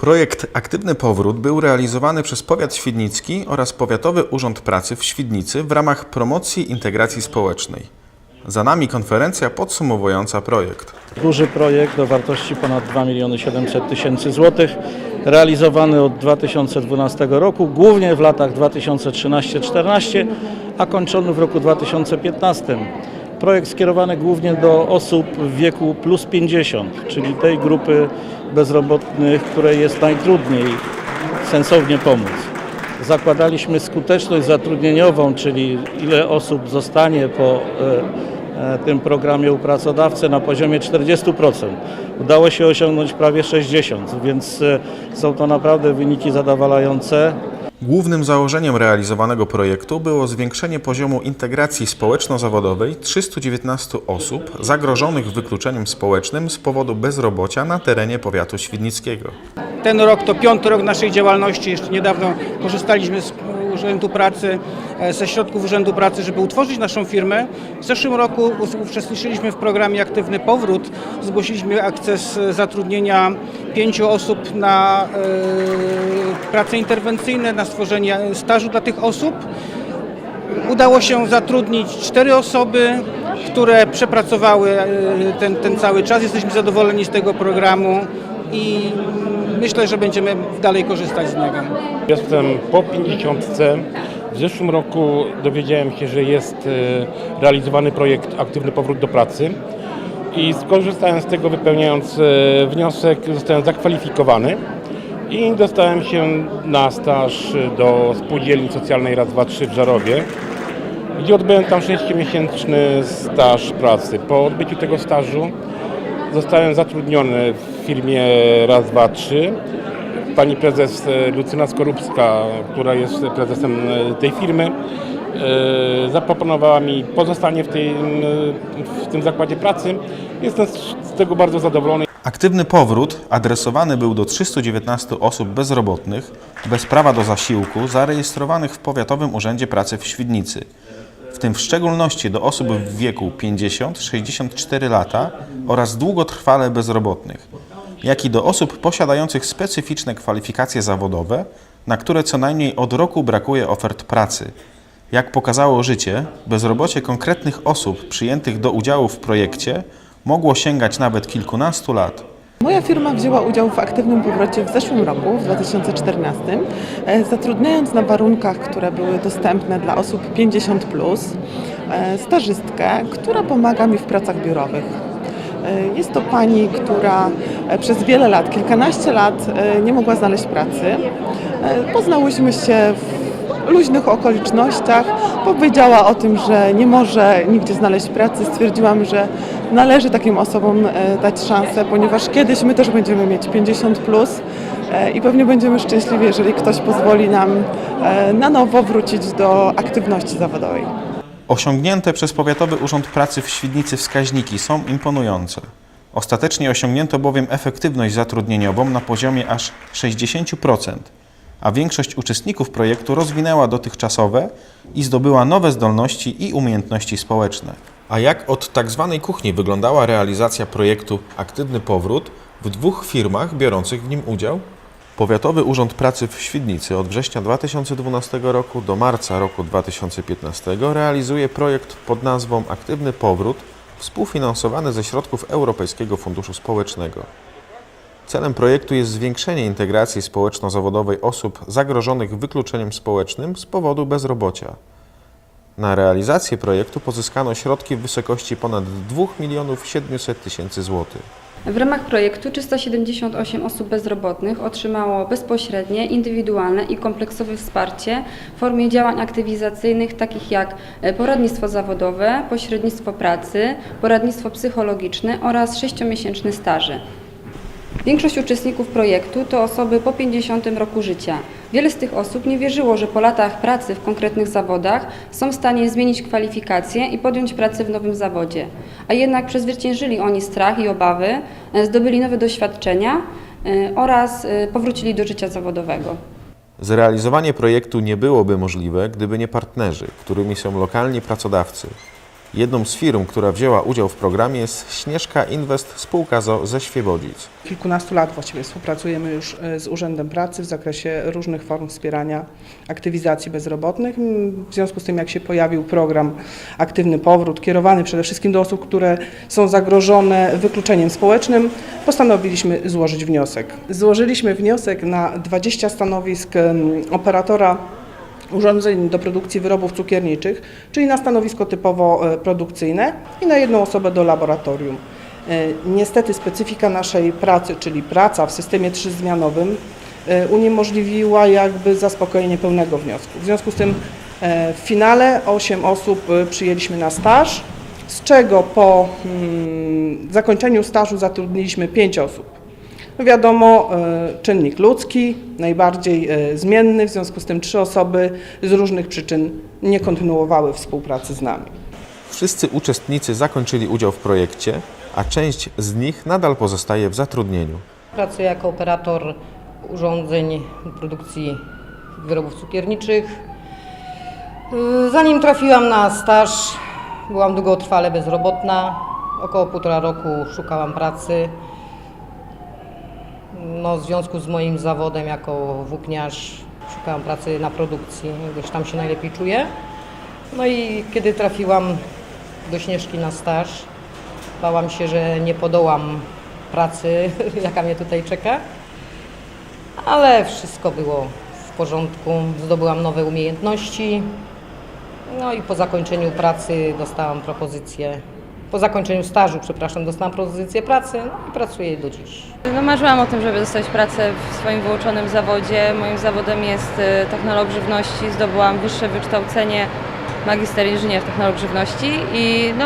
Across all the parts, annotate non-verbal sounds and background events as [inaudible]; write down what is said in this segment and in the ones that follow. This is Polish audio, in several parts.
Projekt Aktywny Powrót był realizowany przez Powiat Świdnicki oraz Powiatowy Urząd Pracy w Świdnicy w ramach promocji integracji społecznej. Za nami konferencja podsumowująca projekt. Duży projekt o wartości ponad 2 miliony 700 tysięcy złotych, realizowany od 2012 roku, głównie w latach 2013-14, a kończony w roku 2015. Projekt skierowany głównie do osób w wieku plus 50, czyli tej grupy bezrobotnych, której jest najtrudniej sensownie pomóc. Zakładaliśmy skuteczność zatrudnieniową, czyli ile osób zostanie po e, e, tym programie u pracodawcy na poziomie 40%. Udało się osiągnąć prawie 60%, więc e, są to naprawdę wyniki zadowalające. Głównym założeniem realizowanego projektu było zwiększenie poziomu integracji społeczno-zawodowej 319 osób zagrożonych wykluczeniem społecznym z powodu bezrobocia na terenie powiatu świdnickiego. Ten rok to piąty rok naszej działalności. Jeszcze niedawno korzystaliśmy z Urzędu Pracy, e, ze środków Urzędu Pracy, żeby utworzyć naszą firmę. W zeszłym roku uczestniczyliśmy w programie Aktywny Powrót. Zgłosiliśmy akces zatrudnienia pięciu osób na e, prace interwencyjne, na stworzenie stażu dla tych osób. Udało się zatrudnić cztery osoby, które przepracowały e, ten, ten cały czas. Jesteśmy zadowoleni z tego programu i myślę, że będziemy dalej korzystać z niego. Jestem po 50. W zeszłym roku dowiedziałem się, że jest e, realizowany projekt Aktywny Powrót do Pracy i skorzystałem z tego wypełniając e, wniosek, zostałem zakwalifikowany i dostałem się na staż do spółdzielni socjalnej raz, dwa, trzy w Żarowie, gdzie odbyłem tam 6-miesięczny staż pracy. Po odbyciu tego stażu zostałem zatrudniony w firmie raz, dwa, trzy. Pani prezes e, Lucyna Skorupska, która jest prezesem e, tej firmy, e, zaproponowała mi pozostanie w, tej, w tym zakładzie pracy. Jestem z tego bardzo zadowolony. Aktywny powrót adresowany był do 319 osób bezrobotnych bez prawa do zasiłku zarejestrowanych w Powiatowym Urzędzie Pracy w Świdnicy, w tym w szczególności do osób w wieku 50-64 lata oraz długotrwale bezrobotnych, jak i do osób posiadających specyficzne kwalifikacje zawodowe, na które co najmniej od roku brakuje ofert pracy. Jak pokazało życie, bezrobocie konkretnych osób przyjętych do udziału w projekcie mogło sięgać nawet kilkunastu lat. Moja firma wzięła udział w aktywnym powrocie w zeszłym roku, w 2014, e, zatrudniając na warunkach, które były dostępne dla osób 50, plus, e, stażystkę, która pomaga mi w pracach biurowych. E, Jest to pani, która e, przez wiele lat, kilkanaście lat e, nie mogła znaleźć pracy. Poznałyśmy się w luźnych okolicznościach. Powiedziała o tym, że nie może nigdzie znaleźć pracy. Stwierdziłam, że należy takim osobom dać szansę, ponieważ kiedyś my też będziemy mieć 50 plus i pewnie będziemy szczęśliwi, jeżeli ktoś pozwoli nam na nowo wrócić do aktywności zawodowej. Osiągnięte przez Powiatowy Urząd Pracy w Świdnicy wskaźniki są imponujące. Ostatecznie osiągnięto bowiem efektywność zatrudnieniową na poziomie aż 60%, a większość uczestników projektu rozwinęła dotychczasowe i zdobyła nowe zdolności i umiejętności społeczne. A jak od tak zwanej kuchni wyglądała realizacja projektu Aktywny Powrót w dwóch firmach biorących w nim udział? Powiatowy Urząd Pracy w Świdnicy od września 2012 roku do marca roku 2015 realizuje projekt pod nazwą Aktywny Powrót, współfinansowany ze środków Europejskiego Funduszu Społecznego. Celem projektu jest zwiększenie integracji społeczno-zawodowej osób zagrożonych wykluczeniem społecznym z powodu bezrobocia. Na realizację projektu pozyskano środki w wysokości ponad 2 milionów 700 tysięcy złotych. W ramach projektu 378 osób bezrobotnych otrzymało bezpośrednie, indywidualne i kompleksowe wsparcie w formie działań aktywizacyjnych takich jak e, poradnictwo zawodowe, pośrednictwo pracy, poradnictwo psychologiczne oraz sześciomiesięczny staże. Większość uczestników projektu to osoby po 50 roku życia. Wiele z tych osób nie wierzyło, że po latach pracy w konkretnych zawodach są w stanie zmienić kwalifikacje i podjąć pracę w nowym zawodzie. A jednak przezwyciężyli oni strach i obawy, e, zdobyli nowe doświadczenia e, oraz e, powrócili do życia zawodowego. Zrealizowanie projektu nie byłoby możliwe, gdyby nie partnerzy, którymi są lokalni pracodawcy. Jedną z firm, która wzięła udział w programie jest Śnieżka Inwest spółka ZO ze Świebodzic. kilkunastu lat właściwie współpracujemy już e, z Urzędem Pracy w zakresie różnych form wspierania aktywizacji bezrobotnych. W związku z tym, jak się pojawił program Aktywny Powrót, kierowany przede wszystkim do osób, które są zagrożone wykluczeniem społecznym, postanowiliśmy złożyć wniosek. Złożyliśmy wniosek na 20 stanowisk operatora urządzeń do produkcji wyrobów cukierniczych, czyli na stanowisko typowo e, produkcyjne i na jedną osobę do laboratorium. E, Niestety specyfika naszej pracy, czyli praca w systemie trzyzmianowym, e, uniemożliwiła jakby zaspokojenie pełnego wniosku. W związku z tym w finale 8 osób przyjęliśmy na staż, z czego po mm, zakończeniu stażu zatrudniliśmy 5 osób. Wiadomo, e, czynnik ludzki, najbardziej e, zmienny, w związku z tym trzy osoby z różnych przyczyn nie kontynuowały współpracy z nami. Wszyscy uczestnicy zakończyli udział w projekcie, a część z nich nadal pozostaje w zatrudnieniu. Pracuję jako operator urządzeń produkcji wyrobów cukierniczych. Yy, Zanim trafiłam na staż, byłam długotrwale bezrobotna. Około półtora roku szukałam pracy. No, w związku z moim zawodem jako włókniarz szukałam pracy na produkcji, gdyż tam się najlepiej czuję. No i kiedy trafiłam do Śnieżki na staż, bałam się, że nie podołam pracy, [laughs] jaka mnie tutaj czeka. Ale wszystko było w porządku. Zdobyłam nowe umiejętności. No i po zakończeniu pracy dostałam propozycję. Po zakończeniu stażu, przepraszam, dostałam propozycję pracy no i pracuję do dziś. No, marzyłam o tym, żeby dostać pracę w swoim wyuczonym zawodzie. Moim zawodem jest y, technolog żywności. Zdobyłam wyższe wykształcenie magister inżynier technolog żywności i no,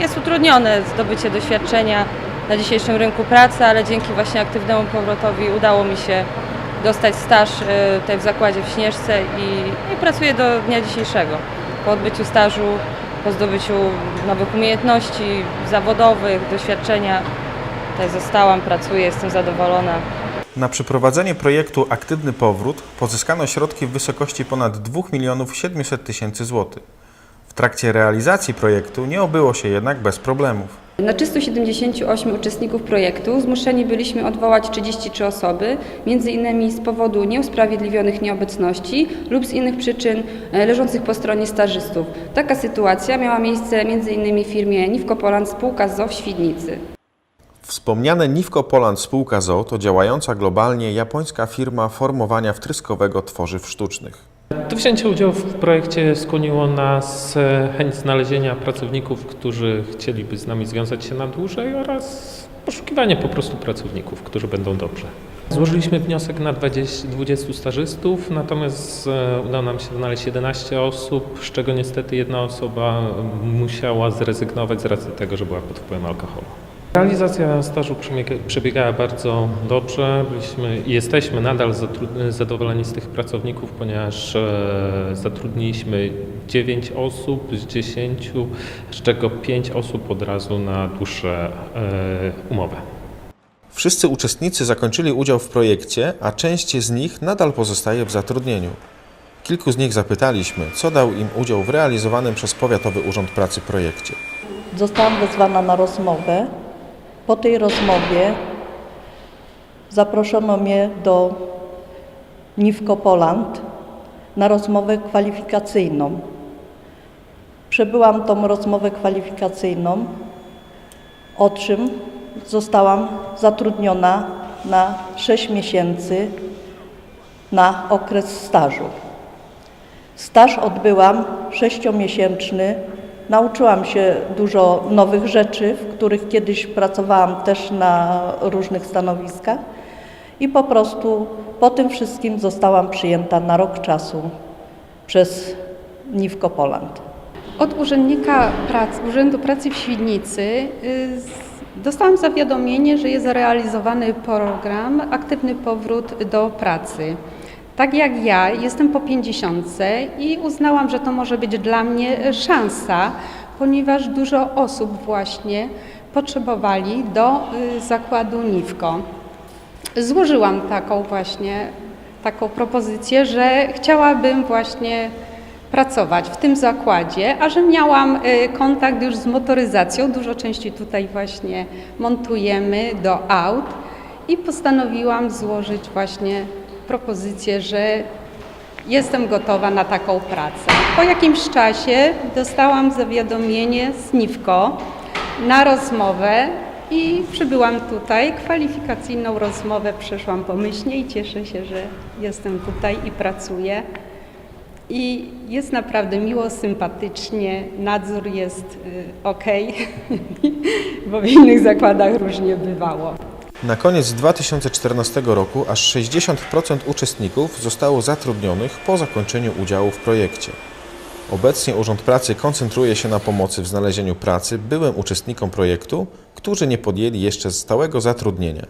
jest utrudnione zdobycie doświadczenia na dzisiejszym rynku pracy, ale dzięki właśnie aktywnemu powrotowi udało mi się dostać staż y, tutaj w zakładzie w Śnieżce i, i pracuję do dnia dzisiejszego. Po odbyciu stażu, po zdobyciu nowych umiejętności zawodowych, doświadczenia Tutaj zostałam, pracuję, jestem zadowolona. Na przeprowadzenie projektu Aktywny Powrót pozyskano środki w wysokości ponad 2 milionów 700 tysięcy złotych. W trakcie realizacji projektu nie obyło się jednak bez problemów. Na 378 uczestników projektu zmuszeni byliśmy odwołać 33 osoby, między innymi z powodu nieusprawiedliwionych nieobecności lub z innych przyczyn e, leżących po stronie stażystów. Taka sytuacja miała miejsce między innymi w firmie Niwko Poland spółka ZO w Świdnicy. Wspomniane Nivco Poland spółka ZOO to działająca globalnie japońska firma formowania wtryskowego tworzyw sztucznych. To wzięcie udziału w projekcie skłoniło nas e, chęć znalezienia pracowników, którzy chcieliby z nami związać się na dłużej oraz poszukiwanie po prostu pracowników, którzy będą dobrze. Złożyliśmy wniosek na 20, 20 stażystów, natomiast e, udało nam się znaleźć 11 osób, z czego niestety jedna osoba musiała zrezygnować z racji tego, że była pod wpływem alkoholu. Realizacja stażu przebiega- przebiegała bardzo dobrze. Byliśmy jesteśmy nadal zadowoleni z tych pracowników, ponieważ e, zatrudniliśmy 9 osób z 10, z czego 5 osób od razu na dłuższe e, umowy. Wszyscy uczestnicy zakończyli udział w projekcie, a część z nich nadal pozostaje w zatrudnieniu. Kilku z nich zapytaliśmy, co dał im udział w realizowanym przez Powiatowy Urząd Pracy projekcie. Zostałam wezwana na rozmowę. Po tej rozmowie zaproszono mnie do Niwko Poland na rozmowę kwalifikacyjną. Przebyłam tą rozmowę kwalifikacyjną, o czym zostałam zatrudniona na 6 miesięcy na okres stażu. Staż odbyłam sześciomiesięczny. Nauczyłam się dużo nowych rzeczy, w których kiedyś pracowałam też na różnych stanowiskach i po prostu po tym wszystkim zostałam przyjęta na rok czasu przez Niwko Poland. Od urzędnika prac, Urzędu Pracy w Świdnicy y, dostałam zawiadomienie, że jest realizowany program Aktywny Powrót do Pracy. Tak jak ja, jestem po 50 i uznałam, że to może być dla mnie szansa, ponieważ dużo osób właśnie potrzebowali do y, zakładu Niwko. Złożyłam taką właśnie taką propozycję, że chciałabym właśnie pracować w tym zakładzie, a że miałam y, kontakt już z motoryzacją, dużo części tutaj właśnie montujemy do aut i postanowiłam złożyć właśnie propozycję, że jestem gotowa na taką pracę. Po jakimś czasie dostałam zawiadomienie z NIWKO na rozmowę i przybyłam tutaj. Kwalifikacyjną rozmowę przeszłam pomyślnie i cieszę się, że jestem tutaj i pracuję. I jest naprawdę miło, sympatycznie, nadzór jest ok, [laughs] bo w innych zakładach różnie bywało. Na koniec 2014 roku aż 60% uczestników zostało zatrudnionych po zakończeniu udziału w projekcie. Obecnie Urząd Pracy koncentruje się na pomocy w znalezieniu pracy byłym uczestnikom projektu, którzy nie podjęli jeszcze stałego zatrudnienia.